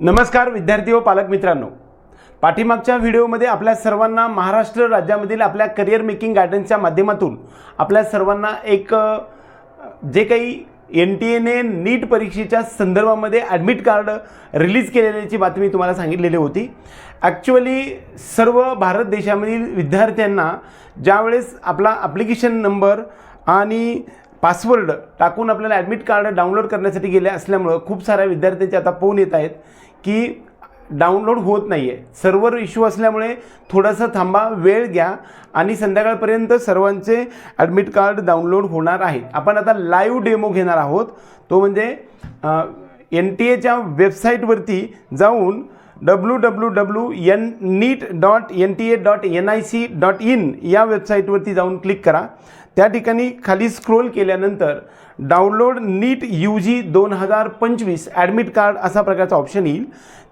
नमस्कार विद्यार्थी व पालक मित्रांनो. पाठीमागच्या व्हिडिओमध्ये आपल्या सर्वांना महाराष्ट्र राज्यामधील आपल्या करिअर मेकिंग गायडन्सच्या माध्यमातून आपल्या सर्वांना एक जे काही एन टी एने नीट परीक्षेच्या संदर्भामध्ये ॲडमिट कार्ड रिलीज केलेल्याची बातमी तुम्हाला सांगितलेली होती. ॲक्च्युअली सर्व भारत देशामधील विद्यार्थ्यांना ज्यावेळेस आपला ॲप्लिकेशन नंबर आणि पासवर्ड टाकून आपल्याला ॲडमिट कार्ड डाउनलोड करण्यासाठी गेले असल्यामुळं खूप साऱ्या विद्यार्थ्यांचे आता फोन येत आहेत. की डाउनलोड होत नाही आहे सर्व्हर इश्यू असल्यामुळे थोडासा थांबा वेळ घ्या आणि संध्याकाळपर्यंत सर्वांचे ॲडमिट कार्ड डाउनलोड होणार आहे. आपण आता लाईव्ह डेमो घेणार आहोत. तो म्हणजे एन टी एच्या वेबसाईटवरती जाऊन W W W N NEET dot N T A dot N I C dot in या वेबसाईटवरती जाऊन क्लिक करा. त्या ठिकाणी खाली स्क्रोल केल्यानंतर डाउनलोड नीट यू जी दोन हजार पंचवीस ॲडमिट कार्ड असा प्रकारचा ऑप्शन येईल.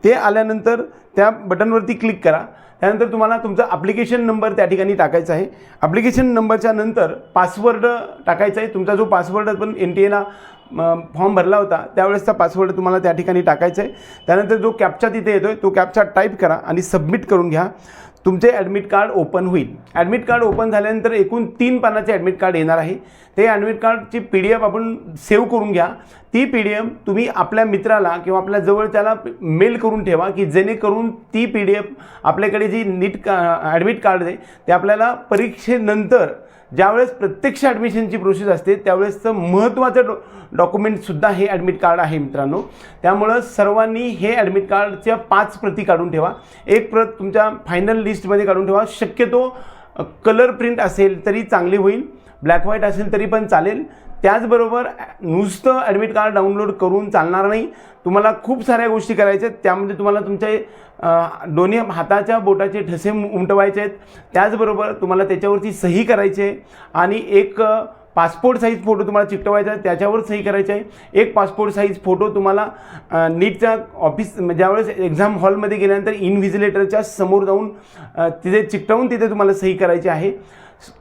ते आल्यानंतर त्या बटनवरती क्लिक करा. त्यानंतर तुम्हाला तुमचा ॲप्लिकेशन नंबर त्या ठिकाणी टाकायचा आहे. ॲप्लिकेशन नंबरच्या नंतर पासवर्ड टाकायचा आहे. तुमचा जो पासवर्ड पण एन टी एला फॉर्म भरला होता त्यावेळेसचा पासवर्ड तुम्हाला त्या ठिकाणी टाकायचा आहे. त्यानंतर जो कॅपचा तिथे येतो आहे तो कॅपचा टाईप करा आणि सबमिट करून घ्या. तुमचे ॲडमिट कार्ड ओपन होईल. ॲडमिट कार्ड ओपन झाल्यानंतर एकूण तीन पानाचे ॲडमिट कार्ड येणार आहे. ते ॲडमिट कार्डची पी डी एफ आपण सेव्ह करून घ्या. ती पी डी एफ तुम्ही आपल्या मित्राला किंवा आपल्या जवळच्याला मेल करून ठेवा की जेणेकरून ती पी डी एफ आपल्याकडे जी नीट का ॲडमिट कार्ड आहे ते आपल्याला परीक्षेनंतर ज्यावेळेस प्रत्यक्ष ॲडमिशनची प्रोसेस असते त्यावेळेसचं महत्त्वाचं डॉ डॉक्युमेंटसुद्धा हे ॲडमिट कार्ड आहे मित्रांनो. त्यामुळं सर्वांनी हे ॲडमिट कार्डच्या पाच प्रती काढून ठेवा. एक प्रत तुमच्या फायनल लिस्टमध्ये काढून ठेवा. शक्यतो कलर प्रिंट असेल तरी चांगली होईल. ब्लॅक व्हाईट असेल तरी पण चालेल. त्याचबरोबर नुसतं ॲडमिट कार्ड डाउनलोड करून चालणार नाही. तुम्हाला खूप साऱ्या गोष्टी करायच्या आहेत. त्यामध्ये तुम्हाला तुमचे दोन्ही हाताच्या बोटाचे ठसे उमटवायचे आहेत. त्याचबरोबर तुम्हाला त्याच्यावरती सही करायची आहे. आणि एक पासपोर्ट साईज फोटो तुम्हाला चिकटवायचा आहे. त्याच्यावर सही करायची आहे. एक पासपोर्ट साईज फोटो तुम्हाला नीटच्या ऑफिस म्हणजे ज्यावेळेस एक्झाम हॉलमध्ये गेल्यानंतर इनव्हिजिलेटरच्या समोर जाऊन तिथे चिकटवून तिथे तुम्हाला सही करायची आहे.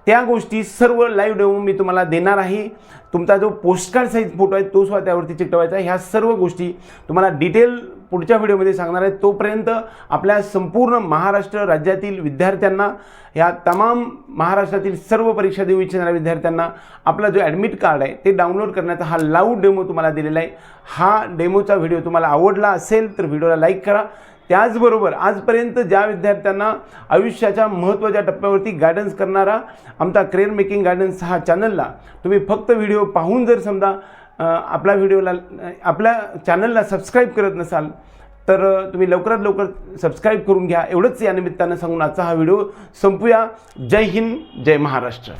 त्या गोष्टी सर्व लाईव्ह डेमो मी तुम्हाला देणार आहे. तुमचा जो पोस्टकार्ड साईज फोटो आहे तो सुद्धा त्यावरती चिकटवायचा आहे. ह्या सर्व गोष्टी तुम्हाला डिटेल पुढच्या व्हिडिओमध्ये सांगणार आहे. तोपर्यंत आपल्या संपूर्ण महाराष्ट्र राज्यातील विद्यार्थ्यांना ह्या तमाम महाराष्ट्रातील सर्व परीक्षा देऊ इच्छिणाऱ्या विद्यार्थ्यांना आपला जो ॲडमिट कार्ड आहे ते डाउनलोड करण्याचा हा लाईव्ह डेमो तुम्हाला दिलेला आहे. हा डेमोचा व्हिडिओ तुम्हाला आवडला असेल तर व्हिडिओला लाईक करा. त्याचबरोबर आजपर्यंत ज्या विद्यार्थ्यांना आयुष्याच्या महत्त्वाच्या टप्प्यावरती गायडन्स करणारा आमचा करिअर मेकिंग गायडन्स हा चॅनलला तुम्ही फक्त व्हिडिओ पाहून जर समजा आपला व्हिडिओला आपल्या चॅनलला सबस्क्राईब करत नसाल तर तुम्ही लवकरात लवकर सबस्क्राईब करून घ्या. एवढंच या निमित्तानं सांगून आजचा हा व्हिडिओ संपूया. जय हिंद जय महाराष्ट्र.